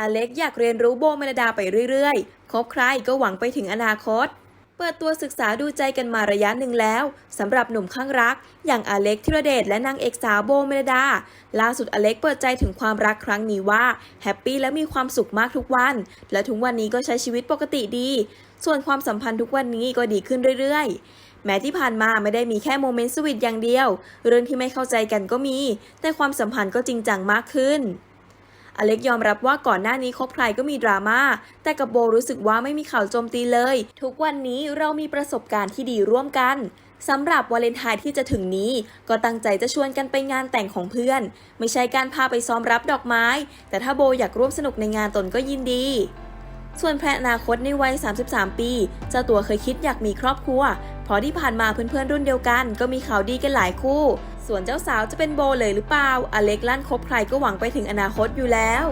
อเล็กอยากเรียนรู้โบเมลดาไปเรื่อยๆ คบใครก็หวังไปถึงอนาคต เปิดตัวศึกษาดูใจกันมาระยะหนึ่งแล้วสำหรับหนุ่มข้างรัก อย่างอเล็กธิรเดชและนางเอกสาวโบเมลดา ล่าสุดอเล็กเปิดใจถึงความรักครั้งนี้ว่าแฮปปี้และมีความสุขมากทุกวัน และทุกวันนี้ก็ใช้ชีวิตปกติดี ส่วนความสัมพันธ์ทุกวันนี้ก็ดีขึ้นเรื่อยๆแม้ที่ผ่านมาไม่ได้มีแค่โมเมนต์สวีทอย่างเดียว เรื่องที่ไม่เข้าใจกันก็มี แต่ความสัมพันธ์ก็จริงจังมากขึ้น อเล็กยอมรับว่าก่อนหน้านี้คบใครก็มีดราม่า แต่กับโบรู้สึกว่าไม่มีข่าวโจมตีเลย ทุกวันนี้เรามีประสบการณ์ที่ดีร่วมกันสำหรับวาเลนไทน์ที่จะถึงนี้ ก็ตั้งใจจะชวนกันไปงานแต่งของเพื่อน ไม่ใช่การพาไปซ้อมรับดอกไม้ แต่ถ้าโบอยากร่วมสนุกในงานตนก็ยินดี ส่วนแพลนอนาคตในวัย 33 ปี เจ้าตัวเคยคิดอยากมีครอบครัว เพราะที่ผ่านมาเพื่อนๆรุ่นเดียวกัน ก็มีข่าวดีกันหลายคู่ ส่วนเจ้าสาวจะเป็นโบเลยหรือเปล่า อเล็กลั่นคบใครก็หวังไปถึงอนาคตอยู่แล้ว